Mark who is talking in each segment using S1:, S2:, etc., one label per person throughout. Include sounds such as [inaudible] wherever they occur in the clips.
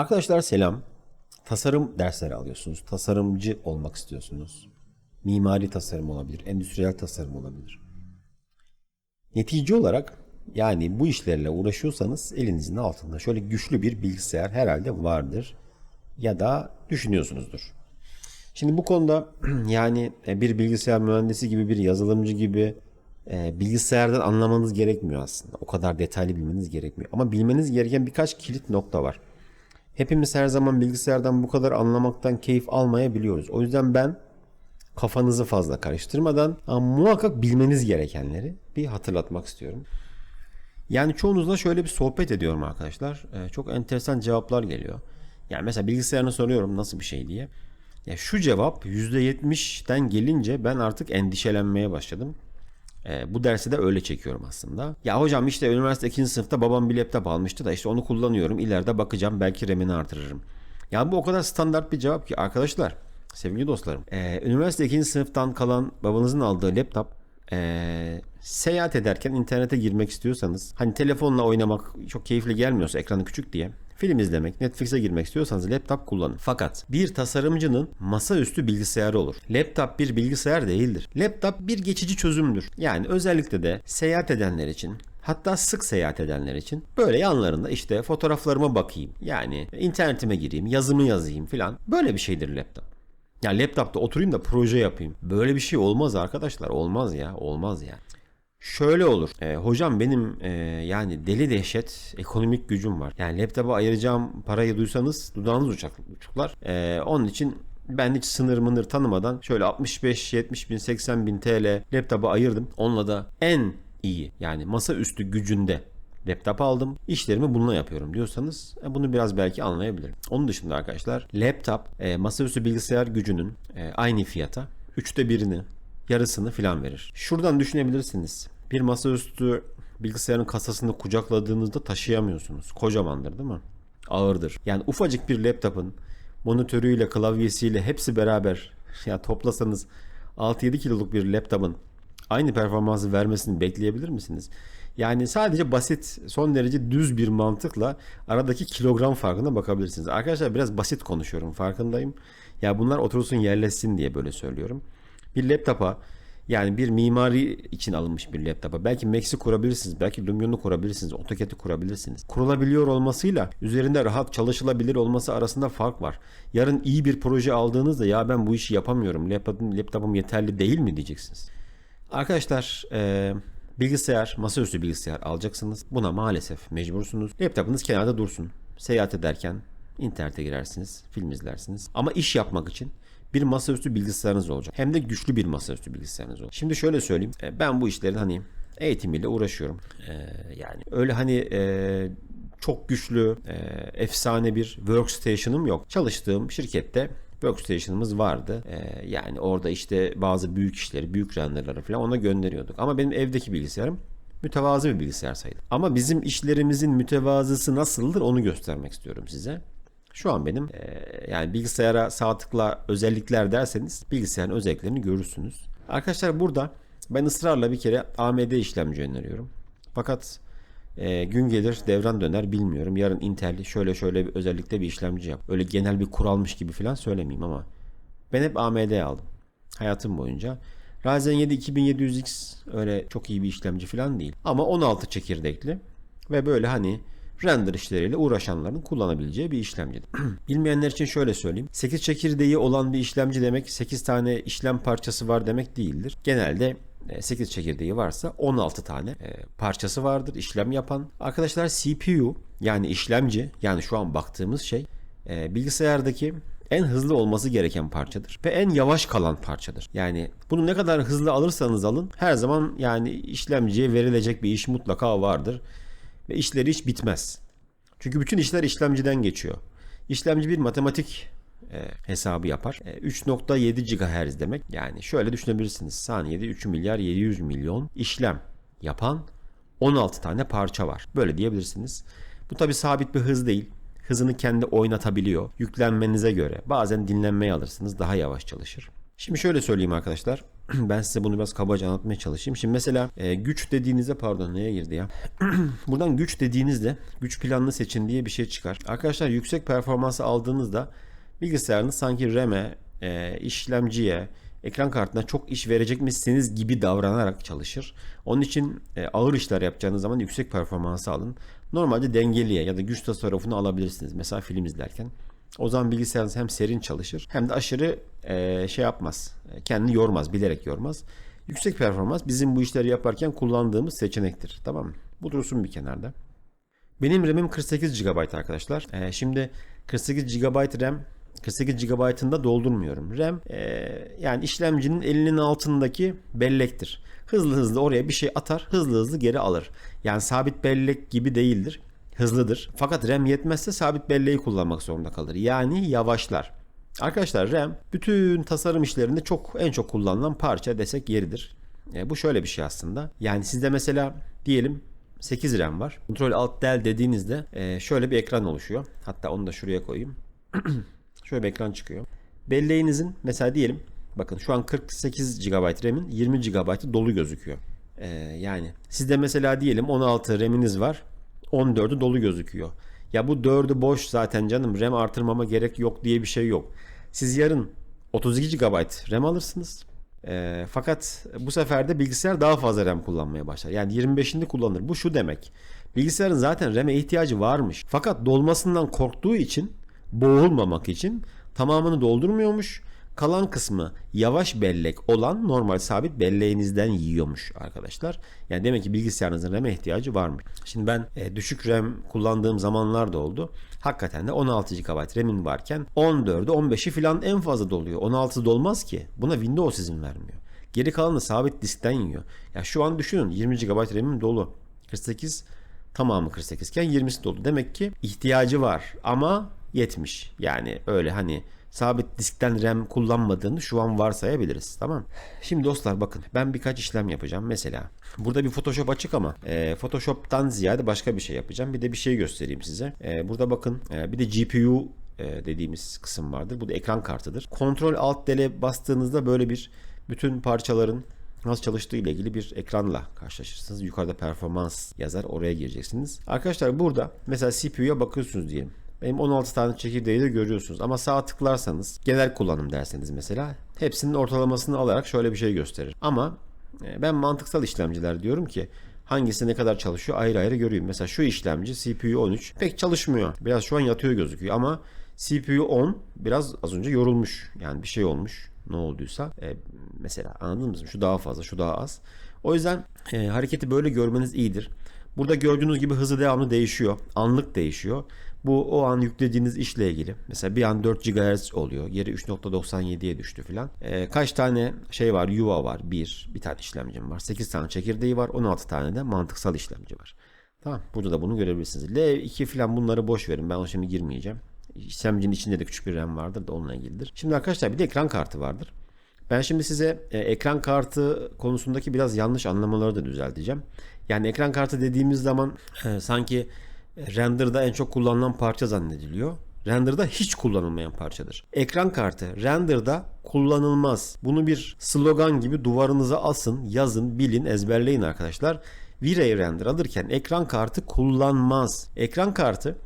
S1: Arkadaşlar selam. Tasarım dersleri alıyorsunuz. Tasarımcı olmak istiyorsunuz. Mimari tasarım olabilir, endüstriyel tasarım olabilir. Netice olarak yani bu işlerle uğraşıyorsanız elinizin altında şöyle güçlü bir bilgisayar herhalde vardır ya da düşünüyorsunuzdur. Şimdi bu konuda [clears throat] yani e, bir bilgisayar mühendisi gibi bir yazılımcı gibi e, bilgisayardan anlamanız gerekmiyor aslında. O kadar detaylı bilmeniz gerekmiyor. Ama bilmeniz gereken birkaç kilit nokta var. Hepimiz her zaman bilgisayardan bu kadar anlamaktan keyif almayabiliyoruz. O yüzden ben kafanızı fazla karıştırmadan ama muhakkak bilmeniz gerekenleri bir hatırlatmak istiyorum. Yani çoğunuzla şöyle bir sohbet ediyorum arkadaşlar. Ee, çok enteresan cevaplar geliyor. Yani mesela bilgisayarını soruyorum nasıl bir şey diye. Ya şu cevap %70'den gelince ben artık endişelenmeye başladım. Ee, bu dersi de öyle çekiyorum aslında. Ya hocam işte üniversite 2. sınıfta babam bir laptop almıştı da işte onu kullanıyorum. İleride bakacağım belki RAM'ini artırırım. Ya bu o kadar standart bir cevap ki arkadaşlar, sevgili dostlarım. Ee, üniversite 2. sınıftan kalan babanızın aldığı laptop ee, seyahat ederken internete girmek istiyorsanız hani telefonla oynamak çok keyifli gelmiyorsa ekranı küçük diye film izlemek, Netflix'e girmek istiyorsanız laptop kullanın. Fakat bir tasarımcının masaüstü bilgisayarı olur. Laptop bir bilgisayar değildir. Laptop bir geçici çözümdür. Yani özellikle de seyahat edenler için Hatta sık seyahat edenler için böyle yanlarında işte fotoğraflarıma bakayım. Yani internetime gireyim, yazımı yazayım filan. Böyle bir şeydir laptop. Ya laptopta oturayım da proje yapayım. Böyle bir şey olmaz arkadaşlar. Olmaz ya. Olmaz ya. Şöyle olur. E, hocam benim e, yani deli dehşet ekonomik gücüm var. Yani laptopa ayıracağım parayı duysanız dudağınız uçak, uçuklar. E, onun için ben hiç sınır mınır tanımadan şöyle 65, 70 bin, 80 bin TL laptopa ayırdım. Onunla da en iyi yani masaüstü gücünde laptop aldım. İşlerimi bununla yapıyorum diyorsanız e, bunu biraz belki anlayabilirim. Onun dışında arkadaşlar laptop e, masaüstü bilgisayar gücünün e, aynı fiyata üçte birini yarısını filan verir. Şuradan düşünebilirsiniz. Bir masaüstü bilgisayarın kasasını kucakladığınızda taşıyamıyorsunuz. Kocamandır değil mi? Ağırdır. Yani ufacık bir laptopun monitörüyle, klavyesiyle hepsi beraber ya toplasanız 6-7 kiloluk bir laptopun aynı performansı vermesini bekleyebilir misiniz? Yani sadece basit, son derece düz bir mantıkla aradaki kilogram farkına bakabilirsiniz. Arkadaşlar biraz basit konuşuyorum farkındayım. Ya bunlar otursun yerleşsin diye böyle söylüyorum. Bir laptopa yani bir mimari için alınmış bir laptopa belki Max'i kurabilirsiniz, belki Lumion'u kurabilirsiniz, AutoCAD'i kurabilirsiniz. Kurulabiliyor olmasıyla üzerinde rahat çalışılabilir olması arasında fark var. Yarın iyi bir proje aldığınızda ya ben bu işi yapamıyorum, laptopum, laptopum yeterli değil mi diyeceksiniz. Arkadaşlar e, bilgisayar, masaüstü bilgisayar alacaksınız. Buna maalesef mecbursunuz. Laptopunuz kenarda dursun. Seyahat ederken internete girersiniz, film izlersiniz. Ama iş yapmak için bir masaüstü bilgisayarınız olacak. Hem de güçlü bir masaüstü bilgisayarınız olacak. Şimdi şöyle söyleyeyim. E, Ben bu işlerin hani eğitimiyle uğraşıyorum. E, yani öyle hani e, çok güçlü, efsane bir workstation'ım yok. Çalıştığım şirkette workstation'ımız vardı. Yani orada işte bazı büyük işleri, büyük renderları falan ona gönderiyorduk. Ama benim evdeki bilgisayarım mütevazı bir bilgisayar sayılır. Ama bizim işlerimizin mütevazısı nasıldır onu göstermek istiyorum size. Şu an benim e, yani bilgisayara sağ özellikler derseniz bilgisayarın özelliklerini görürsünüz. Arkadaşlar burada ben ısrarla bir kere AMD işlemci öneriyorum. Fakat e, gün gelir devran döner bilmiyorum. Yarın Intel şöyle şöyle bir özellikle bir işlemci yap. Öyle genel bir kuralmış gibi falan söylemeyeyim ama ben hep AMD aldım. Hayatım boyunca. Ryzen 7 2700X öyle çok iyi bir işlemci falan değil. Ama 16 çekirdekli ve böyle hani render işleriyle uğraşanların kullanabileceği bir işlemci. [clears throat] Bilmeyenler için şöyle söyleyeyim. 8 çekirdeği olan bir işlemci demek 8 tane işlem parçası var demek değildir. Genelde 8 çekirdeği varsa 16 tane e, parçası vardır işlem yapan. Arkadaşlar CPU yani işlemci yani şu an baktığımız şey e, bilgisayardaki en hızlı olması gereken parçadır ve en yavaş kalan parçadır. Yani bunu ne kadar hızlı alırsanız alın her zaman yani işlemciye verilecek bir iş mutlaka vardır ve işleri hiç bitmez. Çünkü bütün işler işlemciden geçiyor. İşlemci bir matematik e, hesabı yapar. E, 3.7 GHz demek. Yani şöyle düşünebilirsiniz. Saniyede 3 milyar 700 milyon işlem yapan 16 tane parça var. Böyle diyebilirsiniz. Bu tabi sabit bir hız değil. Hızını kendi oynatabiliyor. Yüklenmenize göre. Bazen dinlenmeye alırsınız daha yavaş çalışır. Şimdi şöyle söyleyeyim arkadaşlar. [clears throat] ben size bunu biraz kabaca anlatmaya çalışayım. Şimdi mesela e, güç dediğinizde pardon neye girdi ya? [clears throat] Buradan güç dediğinizde güç planını seçin diye bir şey çıkar. Arkadaşlar yüksek performansı aldığınızda bilgisayarınız sanki RAM'e, e, işlemciye, ekran kartına çok iş verecekmişsiniz gibi davranarak çalışır. Onun için e, ağır işler yapacağınız zaman yüksek performansı alın. Normalde dengeliye ya da güç tasarrufunu alabilirsiniz. Mesela film izlerken. O zaman bilgisayarınız hem serin çalışır hem de aşırı e, şey yapmaz. E, Kendini yormaz, bilerek yormaz. Yüksek performans bizim bu işleri yaparken kullandığımız seçenektir. Tamam mı? Bu dursun bir kenarda. Benim RAM'im 48 GB arkadaşlar. Ee, şimdi 48 GB RAM 48 GB'ını doldurmuyorum. RAM e, yani işlemcinin elinin altındaki bellektir. Hızlı hızlı oraya bir şey atar, hızlı hızlı geri alır. Yani sabit bellek gibi değildir. Hızlıdır. Fakat RAM yetmezse sabit belleği kullanmak zorunda kalır. Yani yavaşlar. Arkadaşlar RAM bütün tasarım işlerinde çok en çok kullanılan parça desek yeridir. E, bu şöyle bir şey aslında. Yani sizde mesela diyelim 8 RAM var. Ctrl Alt Del dediğinizde e, şöyle bir ekran oluşuyor. Hatta onu da şuraya koyayım. [clears throat] şöyle bir ekran çıkıyor. Belleğinizin mesela diyelim bakın şu an 48 GB RAM'in 20 GB'ı dolu gözüküyor. E, yani sizde mesela diyelim 16 RAM'iniz var. 14'ü dolu gözüküyor. Ya bu 4'ü boş zaten canım RAM artırmama gerek yok diye bir şey yok. Siz yarın 32 GB RAM alırsınız. E, fakat bu sefer de bilgisayar daha fazla RAM kullanmaya başlar. Yani 25'ini kullanır. Bu şu demek. Bilgisayarın zaten RAM'e ihtiyacı varmış. Fakat dolmasından korktuğu için boğulmamak için tamamını doldurmuyormuş. Kalan kısmı yavaş bellek olan normal sabit belleğinizden yiyormuş arkadaşlar. Yani demek ki bilgisayarınızın RAM'e ihtiyacı varmış. Şimdi ben e, düşük RAM kullandığım zamanlar da oldu. Hakikaten de 16 GB RAM'in varken 14'ü 15'i falan en fazla doluyor. 16 dolmaz ki. Buna Windows izin vermiyor. Geri kalanı sabit diskten yiyor. Ya şu an düşünün 20 GB RAM'im dolu. 48 tamamı 48 iken 20'si dolu. Demek ki ihtiyacı var ama yetmiş. Yani öyle hani sabit diskten RAM kullanmadığını şu an varsayabiliriz. Tamam. Şimdi dostlar bakın ben birkaç işlem yapacağım. Mesela burada bir Photoshop açık ama e, Photoshop'tan ziyade başka bir şey yapacağım. Bir de bir şey göstereyim size. E, burada bakın e, bir de GPU e, dediğimiz kısım vardır. Bu da ekran kartıdır. Ctrl Alt D'le bastığınızda böyle bir bütün parçaların nasıl çalıştığı ile ilgili bir ekranla karşılaşırsınız. Yukarıda performans yazar oraya gireceksiniz. Arkadaşlar burada mesela CPU'ya bakıyorsunuz diyelim. Benim 16 tane çekirdeği de görüyorsunuz. Ama sağ tıklarsanız genel kullanım derseniz mesela hepsinin ortalamasını alarak şöyle bir şey gösterir. Ama e, ben mantıksal işlemciler diyorum ki hangisi ne kadar çalışıyor ayrı ayrı göreyim. Mesela şu işlemci CPU 13 pek çalışmıyor. Biraz şu an yatıyor gözüküyor ama CPU 10 biraz az önce yorulmuş. Yani bir şey olmuş. Ne olduysa. E, mesela anladınız mı? Şu daha fazla, şu daha az. O yüzden e, hareketi böyle görmeniz iyidir. Burada gördüğünüz gibi hızı devamlı değişiyor. Anlık değişiyor. Bu o an yüklediğiniz işle ilgili. Mesela bir an 4 GHz oluyor. Yeri 3.97'ye düştü filan. E, kaç tane şey var? Yuva var. Bir. Bir tane işlemcim var. 8 tane çekirdeği var. 16 tane de mantıksal işlemci var. Tamam. Burada da bunu görebilirsiniz. L2 filan bunları boş verin. Ben o şimdi girmeyeceğim. İşlemcinin içinde de küçük bir RAM vardır da onunla ilgilidir. Şimdi arkadaşlar bir de ekran kartı vardır. Ben şimdi size e, ekran kartı konusundaki biraz yanlış anlamaları da düzelteceğim. Yani ekran kartı dediğimiz zaman e, sanki render'da en çok kullanılan parça zannediliyor. Render'da hiç kullanılmayan parçadır. Ekran kartı render'da kullanılmaz. Bunu bir slogan gibi duvarınıza asın, yazın, bilin, ezberleyin arkadaşlar. V-Ray render alırken ekran kartı kullanmaz. Ekran kartı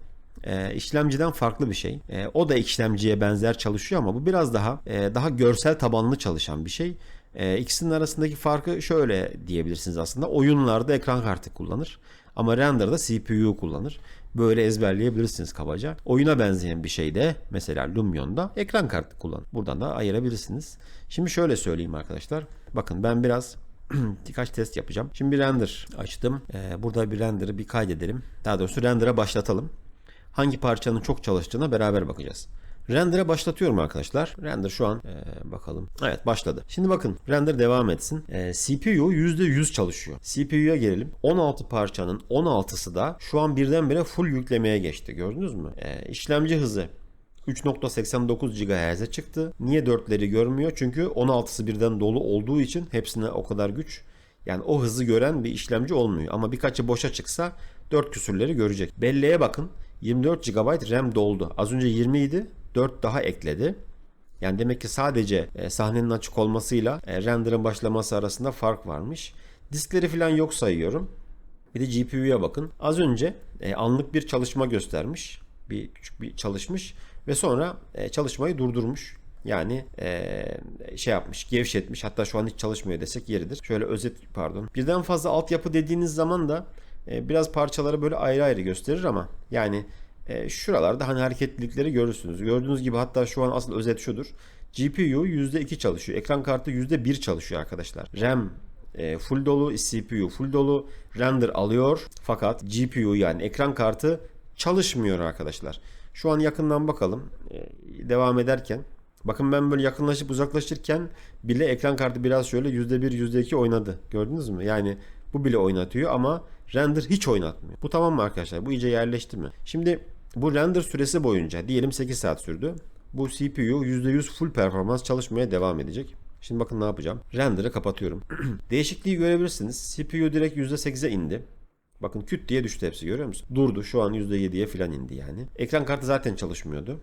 S1: e, işlemciden farklı bir şey. E, o da işlemciye benzer çalışıyor ama bu biraz daha e, daha görsel tabanlı çalışan bir şey. E, ikisinin arasındaki farkı şöyle diyebilirsiniz aslında. Oyunlarda ekran kartı kullanır. Ama render'da CPU kullanır. Böyle ezberleyebilirsiniz kabaca. Oyuna benzeyen bir şey de mesela Lumion'da ekran kartı kullanır. Buradan da ayırabilirsiniz. Şimdi şöyle söyleyeyim arkadaşlar. Bakın ben biraz [clears throat] birkaç test yapacağım. Şimdi bir render açtım. Ee, burada bir render'ı bir kaydedelim. Daha doğrusu render'a başlatalım. Hangi parçanın çok çalıştığına beraber bakacağız. Render'e başlatıyorum arkadaşlar. Render şu an ee, bakalım. Evet başladı. Şimdi bakın render devam etsin. Ee, CPU %100 çalışıyor. CPU'ya gelelim. 16 parçanın 16'sı da şu an birdenbire full yüklemeye geçti. Gördünüz mü? Ee, işlemci hızı 3.89 GHz'e çıktı. Niye 4'leri görmüyor? Çünkü 16'sı birden dolu olduğu için hepsine o kadar güç. Yani o hızı gören bir işlemci olmuyor. Ama birkaçı boşa çıksa 4 küsürleri görecek. Belleğe bakın. 24 GB RAM doldu. Az önce 20 idi. 4 daha ekledi. Yani demek ki sadece e, sahnenin açık olmasıyla e, render'ın başlaması arasında fark varmış. Diskleri falan yok sayıyorum. Bir de GPU'ya bakın. Az önce e, anlık bir çalışma göstermiş. Bir küçük bir çalışmış ve sonra çalışmayı durdurmuş. Yani şey yapmış, gevşetmiş. Hatta şu an hiç çalışmıyor desek yeridir. Şöyle özet pardon. Birden fazla altyapı dediğiniz zaman da biraz parçaları böyle ayrı ayrı gösterir ama yani e, şuralarda hani hareketlilikleri görürsünüz. Gördüğünüz gibi hatta şu an asıl özet şudur. GPU %2 çalışıyor. Ekran kartı %1 çalışıyor arkadaşlar. RAM e, full dolu, CPU full dolu, render alıyor fakat GPU yani ekran kartı çalışmıyor arkadaşlar. Şu an yakından bakalım. E, devam ederken Bakın ben böyle yakınlaşıp uzaklaşırken bile ekran kartı biraz şöyle %1 %2 oynadı. Gördünüz mü? Yani bu bile oynatıyor ama render hiç oynatmıyor. Bu tamam mı arkadaşlar? Bu iyice yerleşti mi? Şimdi bu render süresi boyunca diyelim 8 saat sürdü. Bu CPU %100 full performans çalışmaya devam edecek. Şimdi bakın ne yapacağım. Render'ı kapatıyorum. [clears throat] Değişikliği görebilirsiniz. CPU direkt %8'e indi. Bakın küt diye düştü hepsi görüyor musun? Durdu şu an %7'ye falan indi yani. Ekran kartı zaten çalışmıyordu.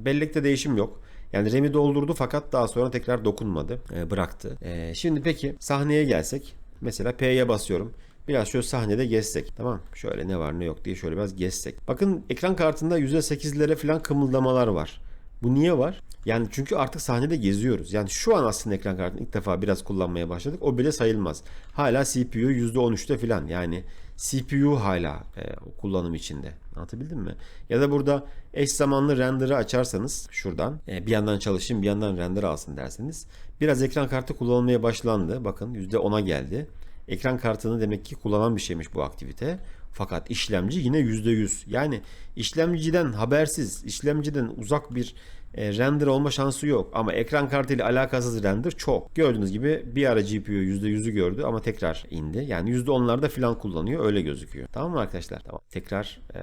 S1: Bellekte değişim yok. Yani RAM'i doldurdu fakat daha sonra tekrar dokunmadı. E, bıraktı. E, şimdi peki sahneye gelsek. Mesela P'ye basıyorum. Biraz şöyle sahnede gezsek. Tamam. Şöyle ne var ne yok diye şöyle biraz gezsek. Bakın ekran kartında %8'lere falan kımıldamalar var. Bu niye var? Yani çünkü artık sahnede geziyoruz. Yani şu an aslında ekran kartını ilk defa biraz kullanmaya başladık. O bile sayılmaz. Hala CPU %13'te falan. Yani CPU hala e, kullanım içinde. Anlatabildim mi? Ya da burada eş zamanlı render'ı açarsanız şuradan e, bir yandan çalışayım bir yandan render alsın derseniz biraz ekran kartı kullanılmaya başlandı. Bakın %10'a geldi. Ekran kartını demek ki kullanan bir şeymiş bu aktivite. Fakat işlemci yine %100. Yani işlemciden habersiz, işlemciden uzak bir e, render olma şansı yok. Ama ekran kartı ile alakasız render çok. Gördüğünüz gibi bir ara GPU %100'ü gördü ama tekrar indi. Yani %10'larda falan kullanıyor. Öyle gözüküyor. Tamam mı arkadaşlar? Tamam. Tekrar e,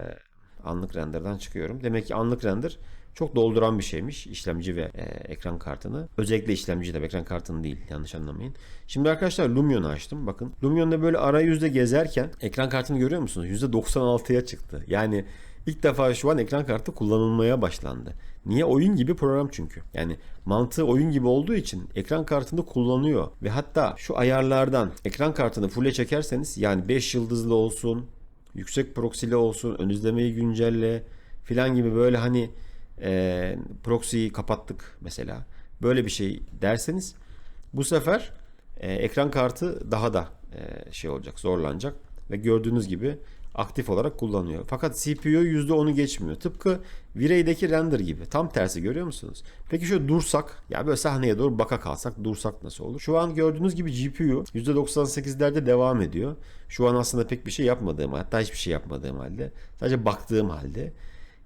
S1: anlık render'dan çıkıyorum. Demek ki anlık render çok dolduran bir şeymiş işlemci ve e, ekran kartını. Özellikle işlemci de ekran kartını değil yanlış anlamayın. Şimdi arkadaşlar Lumion'u açtım. Bakın Lumion'da böyle arayüzde gezerken ekran kartını görüyor musunuz? %96'ya çıktı. Yani ilk defa şu an ekran kartı kullanılmaya başlandı. Niye? Oyun gibi program çünkü. Yani mantığı oyun gibi olduğu için ekran kartını kullanıyor. Ve hatta şu ayarlardan ekran kartını full'e çekerseniz yani 5 yıldızlı olsun, yüksek proxy'li olsun, ön izlemeyi güncelle filan gibi böyle hani e, proxy'yi kapattık mesela. Böyle bir şey derseniz bu sefer e, ekran kartı daha da e, şey olacak, zorlanacak ve gördüğünüz gibi aktif olarak kullanıyor. Fakat CPU %10'u geçmiyor. Tıpkı V-Ray'deki render gibi. Tam tersi görüyor musunuz? Peki şöyle dursak, ya böyle sahneye doğru baka kalsak dursak nasıl olur? Şu an gördüğünüz gibi GPU %98'lerde devam ediyor. Şu an aslında pek bir şey yapmadığım, hatta hiçbir şey yapmadığım halde, sadece baktığım halde.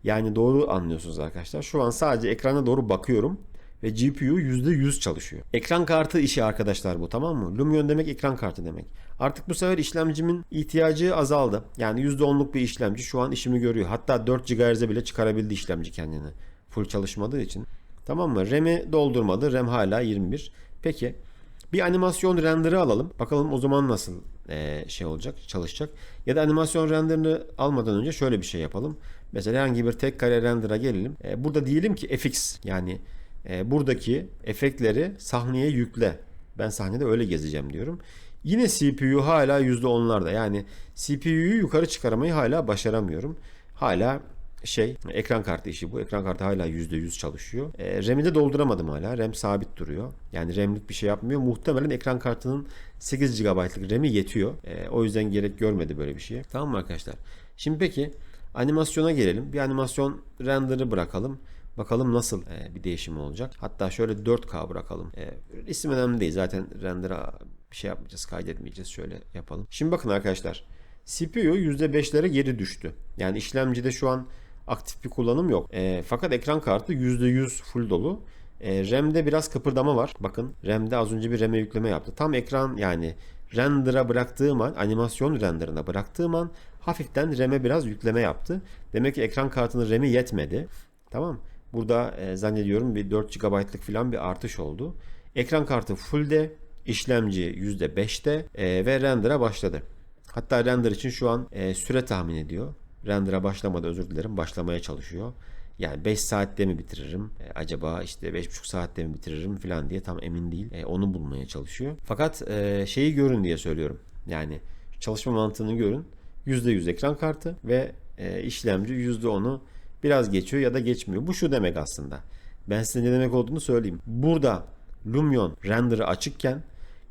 S1: Yani doğru anlıyorsunuz arkadaşlar. Şu an sadece ekrana doğru bakıyorum ve GPU %100 çalışıyor. Ekran kartı işi arkadaşlar bu tamam mı? Lumion demek ekran kartı demek. Artık bu sefer işlemcimin ihtiyacı azaldı. Yani %10'luk bir işlemci şu an işimi görüyor. Hatta 4 GHz'e bile çıkarabildi işlemci kendini. Full çalışmadığı için. Tamam mı? RAM'i doldurmadı. RAM hala 21. Peki bir animasyon render'ı alalım. Bakalım o zaman nasıl şey olacak, çalışacak. Ya da animasyon render'ını almadan önce şöyle bir şey yapalım. Mesela herhangi bir tek kare render'a gelelim. E, burada diyelim ki FX yani e, buradaki efektleri sahneye yükle. Ben sahnede öyle gezeceğim diyorum. Yine CPU hala %10'larda. Yani CPU'yu yukarı çıkarmayı hala başaramıyorum. Hala şey ekran kartı işi bu. Ekran kartı hala %100 çalışıyor. E, RAM'i de dolduramadım hala. RAM sabit duruyor. Yani RAM'lik bir şey yapmıyor. Muhtemelen ekran kartının 8 GB'lık RAM'i yetiyor. E, o yüzden gerek görmedi böyle bir şeye. Tamam mı arkadaşlar? Şimdi peki animasyona gelelim. Bir animasyon render'ı bırakalım. Bakalım nasıl e, bir değişim olacak. Hatta şöyle 4K bırakalım. E, isim önemli değil. Zaten render'a bir şey yapmayacağız. Kaydetmeyeceğiz. Şöyle yapalım. Şimdi bakın arkadaşlar. CPU %5'lere geri düştü. Yani işlemcide şu an aktif bir kullanım yok. E, fakat ekran kartı %100 full dolu. E, RAM'de biraz kıpırdama var. Bakın RAM'de az önce bir RAM'e yükleme yaptı. Tam ekran yani render'a bıraktığım an, animasyon render'ına bıraktığım an hafiften RAM'e biraz yükleme yaptı. Demek ki ekran kartının RAM'i yetmedi. Tamam. Burada e, zannediyorum bir 4 GB'lık falan bir artış oldu. Ekran kartı full'de, işlemci %5'te e, ve render'a başladı. Hatta render için şu an e, süre tahmin ediyor. Render'a başlamadı özür dilerim. Başlamaya çalışıyor. Yani 5 saatte mi bitiririm? E, acaba işte 5,5 saatte mi bitiririm falan diye tam emin değil. E, onu bulmaya çalışıyor. Fakat e, şeyi görün diye söylüyorum. Yani çalışma mantığını görün. %100 ekran kartı ve e, işlemci %10'u biraz geçiyor ya da geçmiyor. Bu şu demek aslında. Ben size ne demek olduğunu söyleyeyim. Burada Lumion render'ı açıkken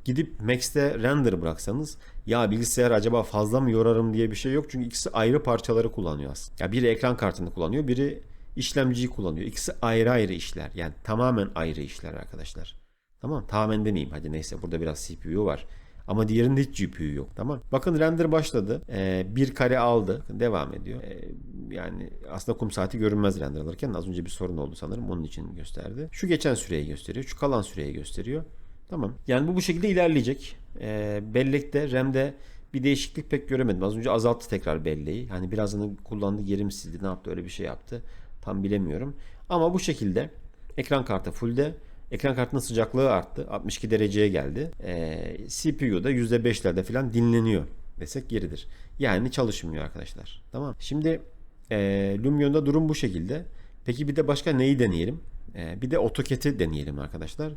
S1: gidip Max'te render bıraksanız ya bilgisayar acaba fazla mı yorarım diye bir şey yok. Çünkü ikisi ayrı parçaları kullanıyor aslında. Ya biri ekran kartını kullanıyor, biri işlemciyi kullanıyor. İkisi ayrı ayrı işler. Yani tamamen ayrı işler arkadaşlar. Tamam tamamen demeyeyim. Hadi neyse burada biraz CPU var. Ama diğerinde hiç GPU yok. Tamam. Bakın render başladı. Ee, bir kare aldı. Devam ediyor. Ee, yani aslında kum saati görünmez render alırken az önce bir sorun oldu sanırım. Onun için gösterdi. Şu geçen süreyi gösteriyor. Şu kalan süreyi gösteriyor. Tamam. Yani bu bu şekilde ilerleyecek. Ee, bellekte, RAM'de bir değişiklik pek göremedim. Az önce azalttı tekrar belleği. Hani birazını kullandı, geri mi sildi, ne yaptı öyle bir şey yaptı. Tam bilemiyorum. Ama bu şekilde ekran kartı fullde. Ekran kartının sıcaklığı arttı. 62 dereceye geldi. Ee, CPU'da %5'lerde falan dinleniyor desek yeridir. Yani çalışmıyor arkadaşlar. Tamam. Şimdi e, Lumion'da durum bu şekilde. Peki bir de başka neyi deneyelim? E, bir de AutoCAD'i deneyelim arkadaşlar.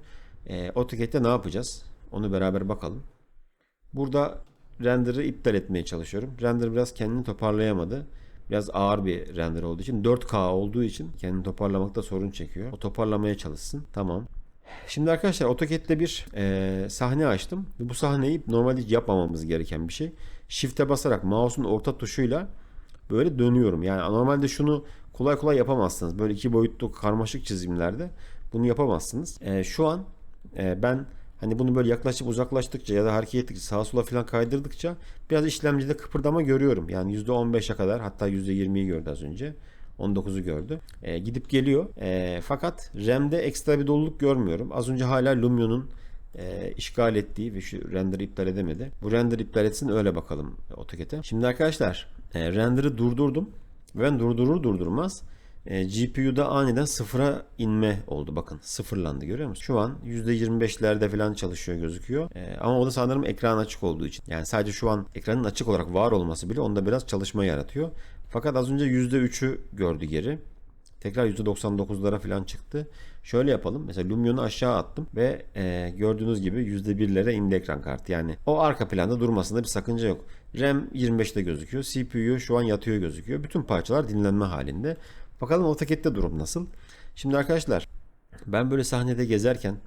S1: E, AutoCAD'de ne yapacağız? Onu beraber bakalım. Burada render'ı iptal etmeye çalışıyorum. Render biraz kendini toparlayamadı. Biraz ağır bir render olduğu için 4K olduğu için kendini toparlamakta sorun çekiyor. O toparlamaya çalışsın. Tamam. Şimdi arkadaşlar AutoCAD'de bir e, sahne açtım. Bu sahneyi normalde yapmamamız gereken bir şey. Shift'e basarak mouse'un orta tuşuyla böyle dönüyorum. Yani normalde şunu kolay kolay yapamazsınız. Böyle iki boyutlu karmaşık çizimlerde bunu yapamazsınız. E, şu an e, ben hani bunu böyle yaklaşıp uzaklaştıkça ya da hareket ettikçe sağa sola falan kaydırdıkça biraz işlemcide kıpırdama görüyorum. Yani %15'e kadar hatta %20'yi gördü az önce. 19'u gördü. E, gidip geliyor. E, fakat RAM'de ekstra bir doluluk görmüyorum. Az önce hala Lumion'un e, işgal ettiği ve şu render iptal edemedi. Bu render iptal etsin öyle bakalım AutoCAD'e. Şimdi arkadaşlar e, render'ı durdurdum. Ben durdurur durdurmaz e, GPU'da aniden sıfıra inme oldu. Bakın sıfırlandı görüyor musunuz? Şu an %25'lerde falan çalışıyor gözüküyor. E, ama o da sanırım ekran açık olduğu için. Yani sadece şu an ekranın açık olarak var olması bile onda biraz çalışma yaratıyor. Fakat az önce %3'ü gördü geri. Tekrar %99'lara falan çıktı. Şöyle yapalım. Mesela Lumion'u aşağı attım ve e, gördüğünüz gibi %1'lere indi ekran kartı. Yani o arka planda durmasında bir sakınca yok. RAM 25'te gözüküyor. CPU şu an yatıyor gözüküyor. Bütün parçalar dinlenme halinde. Bakalım AutoCAD'de durum nasıl? Şimdi arkadaşlar ben böyle sahnede gezerken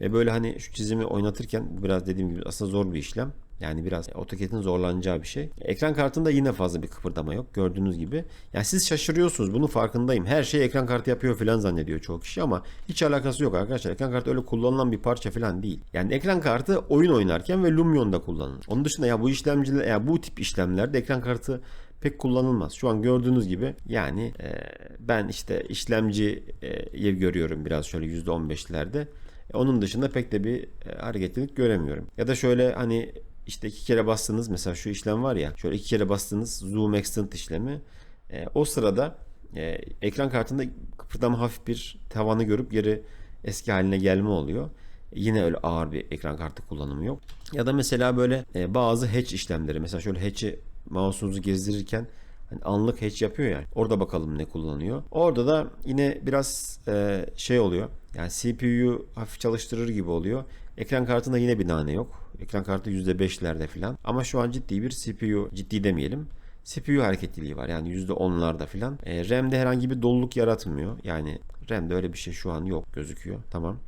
S1: ve böyle hani şu çizimi oynatırken bu biraz dediğim gibi aslında zor bir işlem. Yani biraz AutoCAD'in zorlanacağı bir şey. Ekran kartında yine fazla bir kıpırdama yok gördüğünüz gibi. Yani siz şaşırıyorsunuz bunun farkındayım. Her şeyi ekran kartı yapıyor falan zannediyor çoğu kişi ama hiç alakası yok arkadaşlar. Ekran kartı öyle kullanılan bir parça falan değil. Yani ekran kartı oyun oynarken ve Lumion'da kullanılır. Onun dışında ya bu işlemciler ya bu tip işlemlerde ekran kartı pek kullanılmaz. Şu an gördüğünüz gibi yani e, ben işte işlemciyi görüyorum biraz şöyle %15'lerde. E, onun dışında pek de bir e, hareketlilik göremiyorum. Ya da şöyle hani işte iki kere bastınız mesela şu işlem var ya şöyle iki kere bastınız zoom extend işlemi. E, o sırada e, ekran kartında kıpırdama hafif bir tavanı görüp geri eski haline gelme oluyor. E, yine öyle ağır bir ekran kartı kullanımı yok. Ya da mesela böyle e, bazı hatch işlemleri mesela şöyle hatch'i mouse'unuzu gezdirirken hani anlık hatch yapıyor ya. Orada bakalım ne kullanıyor. Orada da yine biraz e, şey oluyor. Yani CPU'yu hafif çalıştırır gibi oluyor. Ekran kartında yine bir nane yok. Ekran kartı %5'lerde falan. Ama şu an ciddi bir CPU, ciddi demeyelim. CPU hareketliliği var. Yani %10'larda falan. E, RAM'de herhangi bir doluluk yaratmıyor. Yani RAM'de öyle bir şey şu an yok gözüküyor. Tamam.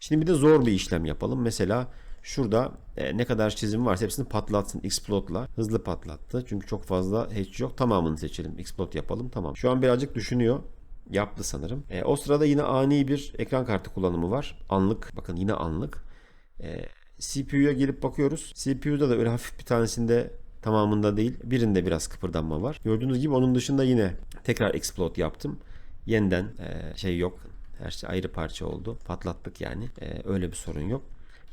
S1: Şimdi bir de zor bir işlem yapalım. Mesela şurada e, ne kadar çizim varsa hepsini patlatsın. Explode'la hızlı patlattı. Çünkü çok fazla hatch yok. Tamamını seçelim. Explode yapalım. Tamam. Şu an birazcık düşünüyor. Yaptı sanırım. E, o sırada yine ani bir ekran kartı kullanımı var. Anlık. Bakın yine anlık. E, CPU'ya gelip bakıyoruz. CPU'da da öyle hafif bir tanesinde tamamında değil. Birinde biraz kıpırdanma var. Gördüğünüz gibi onun dışında yine tekrar explode yaptım. Yeniden e, şey yok. Her şey ayrı parça oldu. Patlattık yani. E, öyle bir sorun yok.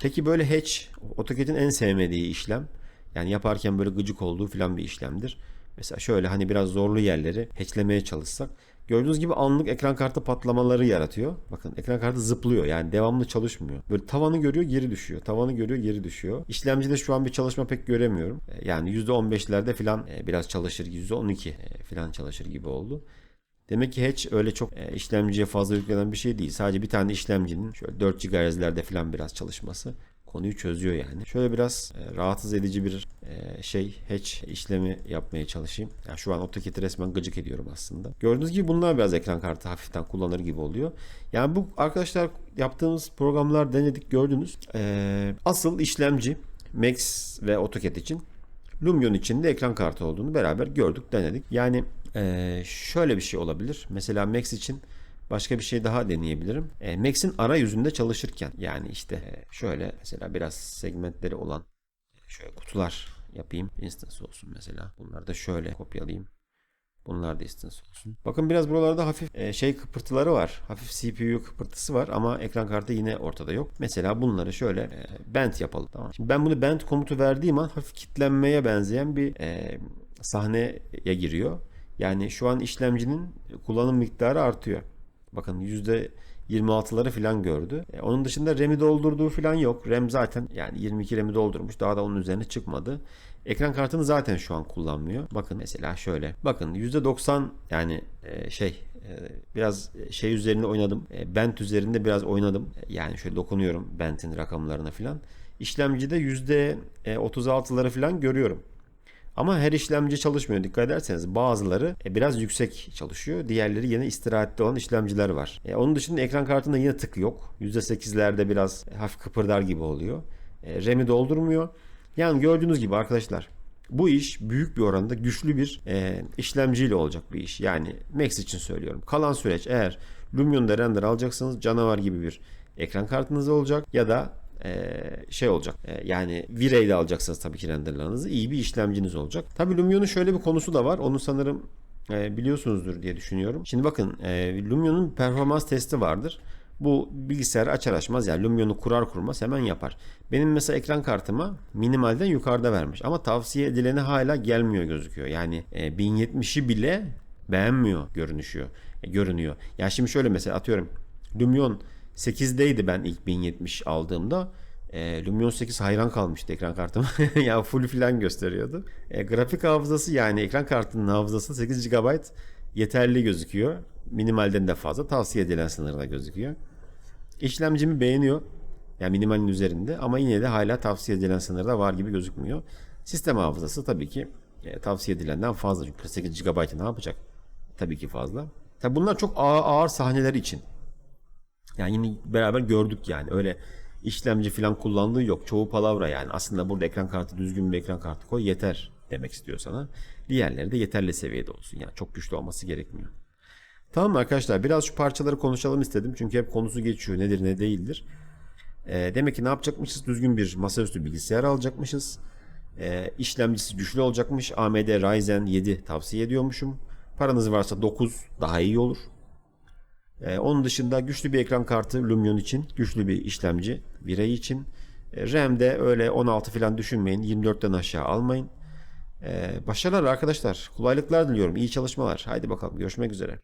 S1: Peki böyle hatch AutoCAD'in en sevmediği işlem. Yani yaparken böyle gıcık olduğu falan bir işlemdir. Mesela şöyle hani biraz zorlu yerleri hatchlemeye çalışsak. Gördüğünüz gibi anlık ekran kartı patlamaları yaratıyor. Bakın ekran kartı zıplıyor yani devamlı çalışmıyor. Böyle tavanı görüyor geri düşüyor. Tavanı görüyor geri düşüyor. İşlemcide şu an bir çalışma pek göremiyorum. Yani %15'lerde falan biraz çalışır. %12 falan çalışır gibi oldu. Demek ki hatch öyle çok e, işlemciye fazla yüklenen bir şey değil. Sadece bir tane işlemcinin şöyle 4 GHz'lerde falan biraz çalışması konuyu çözüyor yani. Şöyle biraz e, rahatsız edici bir e, şey hatch işlemi yapmaya çalışayım. Yani şu an AutoCAD'i resmen gıcık ediyorum aslında. Gördüğünüz gibi bunlar biraz ekran kartı hafiften kullanır gibi oluyor. Yani bu arkadaşlar yaptığımız programlar denedik gördünüz. E, asıl işlemci Max ve AutoCAD için Lumion için de ekran kartı olduğunu beraber gördük, denedik. Yani e, şöyle bir şey olabilir. Mesela Max için başka bir şey daha deneyebilirim. E, Max'in arayüzünde çalışırken yani işte e, şöyle mesela biraz segmentleri olan e, şöyle kutular yapayım. Instance olsun mesela. Bunları da şöyle kopyalayayım. Bunlar da instance olsun. Bakın biraz buralarda hafif e, şey kıpırtıları var. Hafif CPU kıpırtısı var ama ekran kartı yine ortada yok. Mesela bunları şöyle e, bend yapalım. Tamam. Şimdi ben bunu bend komutu verdiğim an hafif kitlenmeye benzeyen bir e, sahneye giriyor. Yani şu an işlemcinin kullanım miktarı artıyor. Bakın yüzde 26'ları falan gördü. E, onun dışında RAM'i doldurduğu falan yok. RAM zaten yani 22 RAM'i doldurmuş. Daha da onun üzerine çıkmadı. Ekran kartını zaten şu an kullanmıyor. Bakın mesela şöyle. Bakın %90 yani e, şey e, biraz şey üzerinde oynadım. E, Bent üzerinde biraz oynadım. E, yani şöyle dokunuyorum Bent'in rakamlarına falan. İşlemcide %36'ları falan görüyorum. Ama her işlemci çalışmıyor. Dikkat ederseniz bazıları e, biraz yüksek çalışıyor. Diğerleri yine istirahatte olan işlemciler var. E, onun dışında ekran kartında yine tık yok. %8'lerde biraz hafif kıpırdar gibi oluyor. E, RAM'i doldurmuyor. Yani gördüğünüz gibi arkadaşlar bu iş büyük bir oranda güçlü bir e, işlemciyle olacak bir iş. Yani Max için söylüyorum. Kalan süreç eğer Lumion'da render alacaksanız canavar gibi bir ekran kartınız olacak ya da e, şey olacak. E, yani V-Ray ile alacaksınız tabii ki renderlarınızı. iyi bir işlemciniz olacak. Tabii Lumion'un şöyle bir konusu da var. Onu sanırım e, biliyorsunuzdur diye düşünüyorum. Şimdi bakın e, Lumion'un performans testi vardır. Bu bilgisayarı açar açmaz yani Lumion'u kurar kurmaz hemen yapar. Benim mesela ekran kartıma minimalden yukarıda vermiş ama tavsiye edileni hala gelmiyor gözüküyor. Yani e, 1070'i bile beğenmiyor görünüşüyor. E, görünüyor. Ya şimdi şöyle mesela atıyorum Lumion 8'deydi ben ilk 1070 aldığımda. E, Lumion 8 hayran kalmıştı ekran kartıma. [laughs] ya full filan gösteriyordu. E, grafik hafızası yani ekran kartının hafızası 8 GB yeterli gözüküyor. Minimalden de fazla tavsiye edilen sınırda gözüküyor. İşlemcimi beğeniyor. Yani minimalin üzerinde ama yine de hala tavsiye edilen sınırda var gibi gözükmüyor. Sistem hafızası tabii ki e, tavsiye edilenden fazla. Çünkü 48 GB ne yapacak? Tabii ki fazla. Tabii bunlar çok ağır, ağır sahneler için. Yani yine beraber gördük yani. Öyle işlemci falan kullandığı yok. Çoğu palavra yani. Aslında burada ekran kartı düzgün bir ekran kartı koy yeter demek istiyor sana. Diğerleri de yeterli seviyede olsun. Yani çok güçlü olması gerekmiyor. Tamam mı arkadaşlar biraz şu parçaları konuşalım istedim. Çünkü hep konusu geçiyor nedir ne değildir. E, demek ki ne yapacakmışız? Düzgün bir masaüstü bilgisayar alacakmışız. E, işlemcisi güçlü olacakmış. AMD Ryzen 7 tavsiye ediyormuşum. Paranız varsa 9 daha iyi olur. E, onun dışında güçlü bir ekran kartı Lumion için, güçlü bir işlemci Virey için. E, RAM'de öyle 16 falan düşünmeyin. 24'ten aşağı almayın. E, başarılar arkadaşlar. Kolaylıklar diliyorum. İyi çalışmalar. Haydi bakalım görüşmek üzere.